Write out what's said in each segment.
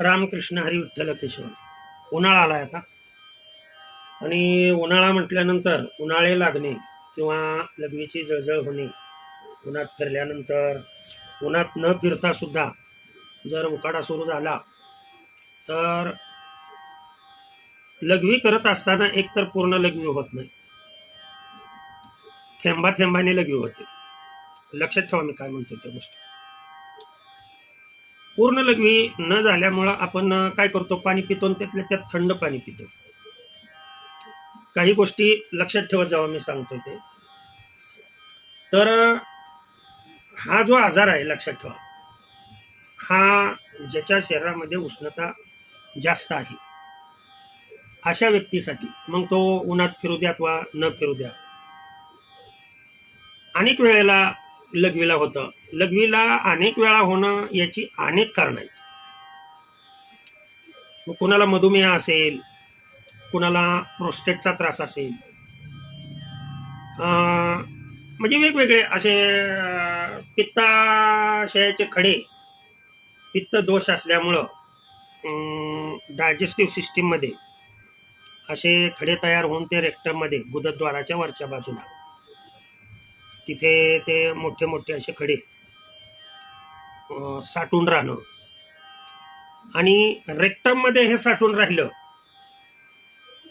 रामकृष्ण हरी विठ्ठल केशव उन्हाळा आला आता. आणि उन्हाळा म्हटल्यानंतर उन्हाळे लागणे किंवा लघवीची जळजळ होणे उन्हात फिरल्यानंतर उन्हात न फिरता सुद्धा जर उकाडा सुरू झाला तर लघवी करत असताना एकतर पूर्ण लघवी होत नाही. थेंबा थेंबाने लघवी होते. लक्षात ठेवा मी काय म्हणतो त्या गोष्टी. पूर्ण लघवी न झाल्यामुळं आपण काय करतो? पाणी पितो आणि त्यातल्या त्यात थंड पाणी पितो. काही गोष्टी लक्षात ठेवत जावं मी सांगतोय ते. तर हा जो आजार आहे लक्षात ठेवा. हा ज्याच्या शरीरामध्ये उष्णता जास्त आहे. अशा व्यक्तीसाठी मग तो उन्हात फिरू द्या किंवा न फिरू द्या. अनेक वेळेला लघवीला होतं. लघवीला अनेक वेळा होणं याची अनेक कारणं आहेत. मग कुणाला मधुमेह असेल कुणाला प्रोस्टेटचा त्रास असेल अं, म्हणजे वेगवेगळे असे पित्ताशयाचे खडे पित्त दोष असल्यामुळं डायजेस्टिव्ह सिस्टीममध्ये असे खडे तयार होऊन ते रेक्टममध्ये गुदद्वाराच्या वरच्या बाजूला तिथे ते मोठे मोठे असे खडे साठून राहणं. आणि रेक्टममध्ये हे साठून राहिलं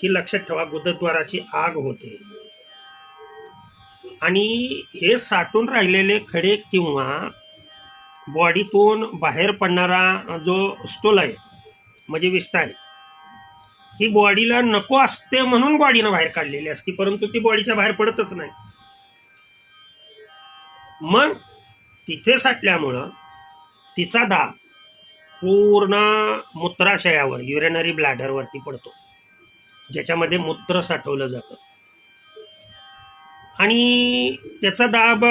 की लक्षात ठेवा गुदद्वाराची आग होते. आणि हे साठून राहिलेले खडे किंवा बॉडीतून बाहेर पडणारा जो स्टोल आहे म्हणजे विष्ठा आहे ही बॉडीला नको असते म्हणून बॉडीनं बाहेर काढलेली असते परंतु ती बॉडीच्या बाहेर पडतच नाही. मग तिथे साठल्यामुळं तिचा दाब पूर्ण मूत्राशयावर युरेनरी ब्लॅडरवरती पडतो. ज्याच्यामध्ये मूत्र साठवलं जातं. आणि त्याचा दाब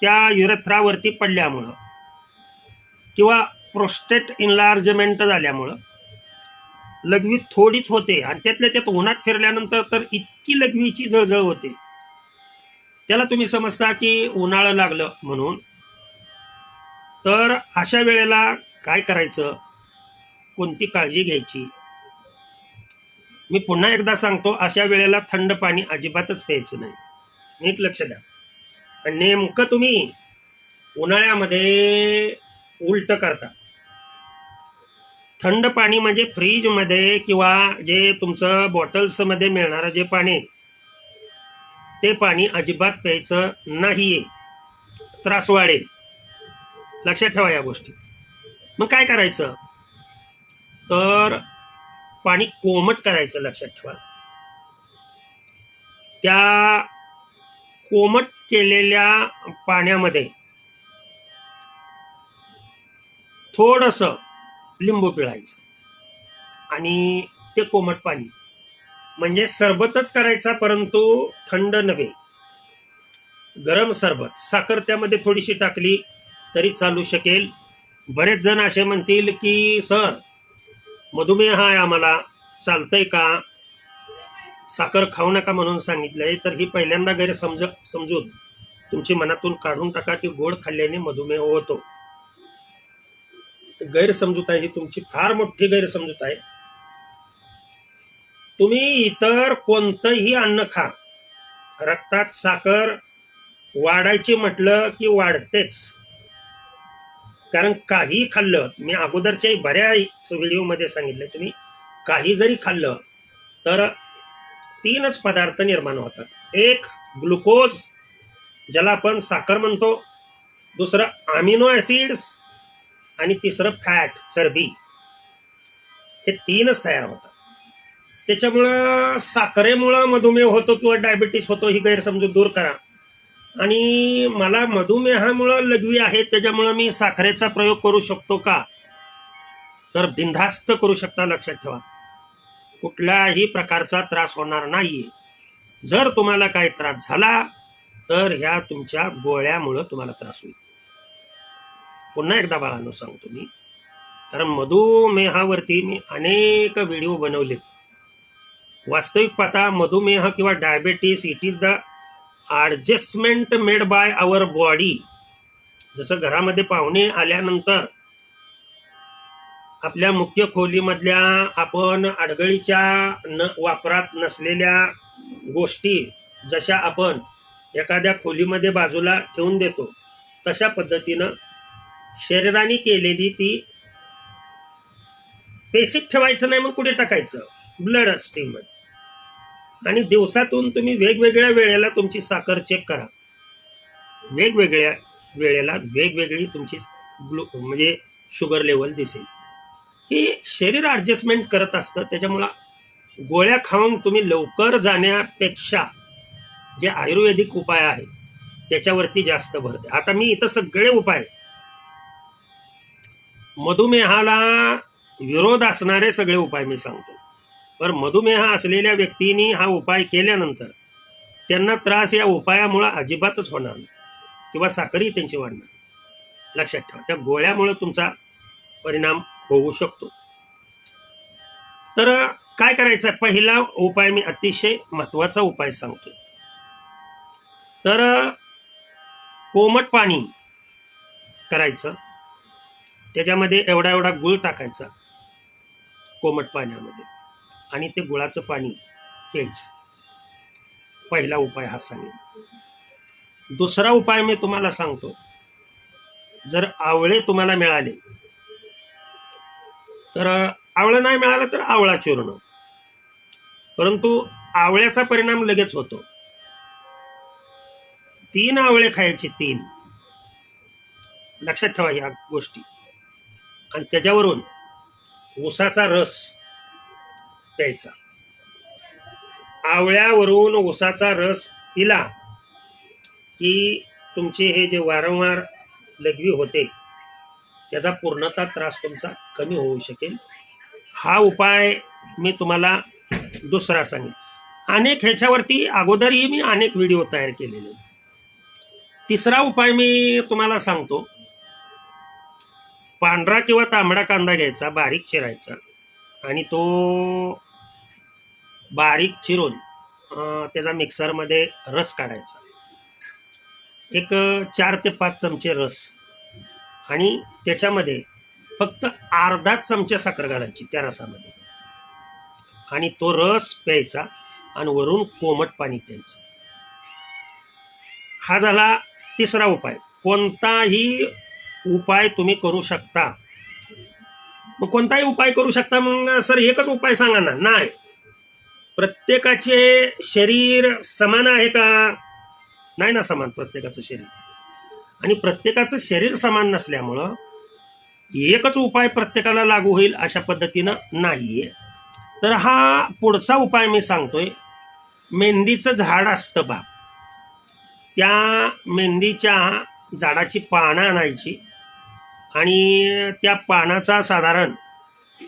त्या युरेथ्रावरती पडल्यामुळं किंवा प्रोस्टेट इन्लार्जमेंट झाल्यामुळं लघवी थोडीच होते. आणि त्यातल्या त्यात उन्हात फिरल्यानंतर तर इतकी लघवीची जळजळ होते. त्याला तुम्ही समजता की उन्हाळं लागलं म्हणून. तर अशा वेळेला काय करायचं? कोणती काळजी घ्यायची? मी पुन्हा एकदा सांगतो अशा वेळेला थंड पाणी अजिबातच प्यायचं नाही. नीट लक्ष द्या. आणि नेमकं तुम्ही उन्हाळ्यामध्ये उलट करता. थंड पाणी म्हणजे फ्रीजमध्ये किंवा जे तुमचं बॉटल्समध्ये मिळणारं जे पाणी आहे, ते पाणी अजिबात प्यायचं नाही त्रास वाढेल. लक्षात ठेवा या गोष्टी. मग काय करायचं? तर पाणी कोमट करायचं लक्षात ठेवा. त्या कोमट केलेल्या पाण्यामध्ये थोडंसं लिंबू पिळायचं आणि ते कोमट पाणी म्हणजे सरबतच करायचा परंतु थंड नव्हे. गरम सरबत. साखर त्यामध्ये थोडीशी टाकली तरी चालू शकेल. बरेच जण असे म्हणतील की सर मधुमेह आहे आम्हाला. चालतंय का? साखर खाऊ नका म्हणून सांगितलंय. तर ही पहिल्यांदा गैरसमज समजून तुमची मनातून काढून टाका की गोड खाल्ल्याने मधुमेह होतो. गैरसमजूत आहे ही तुमची फार मोठी गैरसमजूत आहे. तुम्ही इतर कोणतंही अन्न खा. रक्तात साखर वाढायची म्हटलं की वाढतेच. कारण काही खाल्लं मी अगोदरच्याही बऱ्याच व्हिडिओमध्ये सांगितलं तुम्ही काही जरी खाल्लं तर तीनच पदार्थ निर्माण होतात. एक ग्लुकोज ज्याला आपण साखर म्हणतो. दुसरं अमिनो ॲसिड्स आणि तिसरं फॅट चरबी. हे तीनच तयार होतात. त्याच्यामुळं साखरेमुळं मधुमेह होतो किंवा डायबिटीस होतो ही गैरसमजूत दूर करा. आणि मला मधुमेहामुळं लघवी आहे त्याच्यामुळं मी साखरेचा प्रयोग करू शकतो का? तर बिनधास्त करू शकता लक्षात ठेवा. कुठल्याही प्रकारचा त्रास होणार नाही जर तुम्हाला काही त्रास झाला तर ह्या तुमच्या गोळ्यामुळं तुम्हाला त्रास होईल. पुन्हा एकदा बाळानं सांगतो मी. कारण मधुमेहावरती मी अनेक व्हिडिओ बनवलेत. वास्तविक पाहता मधुमेह किंवा diabetes it is the adjustment made by our body जसं घरामध्ये पाहुणे आल्यानंतर आपल्या मुख्य खोलीमधल्या आपण अडगळीच्या न वापरात नसलेल्या गोष्टी जशा आपण एखाद्या खोलीमध्ये बाजूला ठेवून देतो तशा पद्धतीनं शरीराने केलेली ती बेसिक ठेवायचं नाही मग कुठे टाकायचं? ब्लड स्टीममध्ये आणि दिवसातून तुम्ही वेगवेगळ्या वेळेला तुमची साखर चेक करा. वेगवेगळ्या वेळेला वेगवेगळी तुमची ग्लू म्हणजे शुगर लेवल दिसेल. ही शरीर ॲडजस्टमेंट करत असतं त्याच्यामुळं गोळ्या खाऊन तुम्ही लवकर जाण्यापेक्षा जे आयुर्वेदिक उपाय आहेत त्याच्यावरती जास्त भरते आता मी इथं सगळे उपाय मधुमेहाला विरोध असणारे सगळे उपाय मी सांगतो. तर मधुमेह असलेल्या व्यक्तींनी हा उपाय केल्यानंतर त्यांना त्रास या उपायामुळं अजिबातच होणार नाही किंवा साखरही त्यांची वाढणार लक्षात ठेवा त्या गोळ्यामुळं तुमचा परिणाम होऊ शकतो. तर काय करायचं? पहिला उपाय मी अतिशय महत्त्वाचा उपाय सांगतो. तर कोमट पाणी करायचं. त्याच्यामध्ये एवढा एवढा गुळ टाकायचा कोमट पाण्यामध्ये. आणि ते गुळाचं पाणी प्यायचं. पहिला उपाय हा सांगेल दुसरा उपाय मी तुम्हाला सांगतो. जर आवळे तुम्हाला मिळाले तर आवळं नाही मिळालं तर आवळा चूर्ण. परंतु आवळ्याचा परिणाम लगेच होतो. तीन आवळे खायचे तीन. लक्षात ठेवा या गोष्टी. आणि त्याच्यावरून ऊसाचा रस प्यायचा. आवळ्यावरून ऊसाचा रस पिला की तुमचे हे जे वारंवार लघवी होते त्याचा पूर्णतः त्रास तुमचा कमी होऊ शकेल. हा उपाय मी तुम्हाला दुसरा सांगेन. अनेक ह्याच्यावरती अगोदरही मी अनेक व्हिडिओ तयार केलेले तिसरा उपाय मी तुम्हाला सांगतो. पांढरा किंवा तांबडा कांदा घ्यायचा बारीक चिरायचा. आणि तो बारीक चिरून त्याचा मिक्सरमध्ये रस काढायचा. एक चार ते पाच चमचे रस. आणि त्याच्यामध्ये फक्त अर्धा चमचा साखर घालायची त्या रसामध्ये. आणि तो रस प्यायचा आणि वरून कोमट पाणी प्यायचं. हा झाला तिसरा उपाय. कोणताही उपाय तुम्ही करू शकता. मग कोणताही उपाय करू शकता मग सर एकच उपाय सांगा ना. नाही. प्रत्येकाचे शरीर समान आहे का? नाही ना समान प्रत्येकाचं शरीर. आणि प्रत्येकाचं शरीर समान नसल्यामुळं एकच उपाय प्रत्येकाला लागू होईल अशा पद्धतीनं नाहीये. तर हा पुढचा उपाय मी सांगतोय. मेहंदीचं झाड असतं बा. त्या मेहंदीच्या झाडाची पानं आणायची. आणि त्या पानाचा साधारण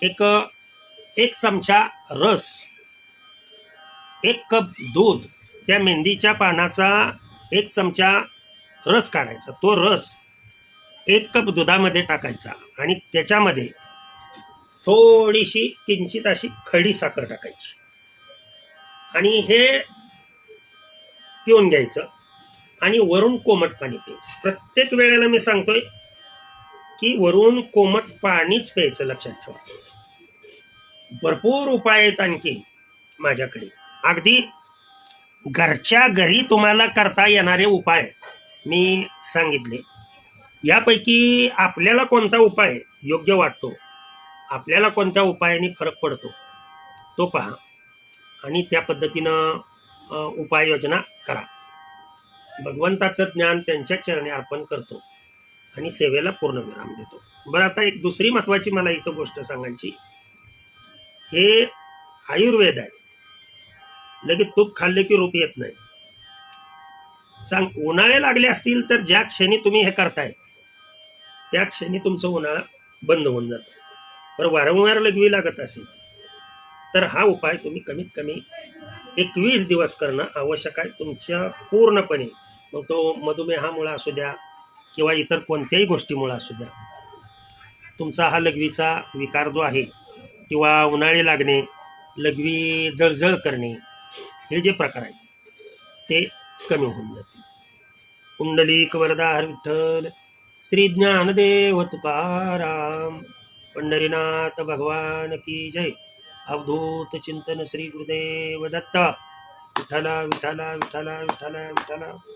एक एक चमचा रस एक कप दूध त्या मेहंदीच्या पानाचा एक चमचा रस काढायचा. तो रस एक कप दुधामध्ये टाकायचा आणि त्याच्यामध्ये थोडीशी किंचित अशी खडी साखर टाकायची. आणि हे पिऊन घ्यायचं आणि वरून कोमट पाणी प्यायचं. प्रत्येक वेळेला मी सांगतोय की वरून कोमट पाणीच प्यायचं लक्षात ठेवा. भरपूर उपाय आहेत आणखी माझ्याकडे. अगदी घरच्या घरी तुम्हाला करता येणारे उपाय मी सांगितले. यापैकी आपल्याला कोणता उपाय योग्य वाटतो? आपल्याला कोणत्या उपायाने फरक पडतो? तो पहा आणि त्या पद्धतीनं उपाययोजना करा. भगवंताचं ज्ञान त्यांच्या चरणी अर्पण करतो. आणि सेवेला पूर्ण विराम देतो. बरं आता एक दुसरी महत्वाची मला इथं गोष्ट सांगायची. हे आयुर्वेद आहे. लगेच तूप खाल्ले की रूप येत नाही. सांग उन्हाळे लागले असतील तर ज्या क्षणी तुम्ही हे करताय त्या क्षणी तुमचं उन्हाळा बंद होऊन जातं. बरं वारंवार लघवी लागत असेल तर हा उपाय तुम्ही कमीत कमी एकवीस दिवस करणं आवश्यक आहे. तुमच्या पूर्णपणे मग तो मधुमेहामुळे असू द्या किंवा इतर कोणत्याही गोष्टीमुळं असू द्या. तुमचा हा लघवीचा विकार जो आहे किंवा उन्हाळे लागणे लघवी जळजळ करणे हे जे प्रकार आहेत ते कमी होऊन जातील. कुंडलिक वरदार विठ्ठल श्री ज्ञानदेव तुकाराम पंढरीनाथ भगवान की जय. अवधूत चिंतन श्री गुरुदेव दत्ता. विठ्ठला विठ्ठला विठ्ठला विठ्ठला विठ्ठला.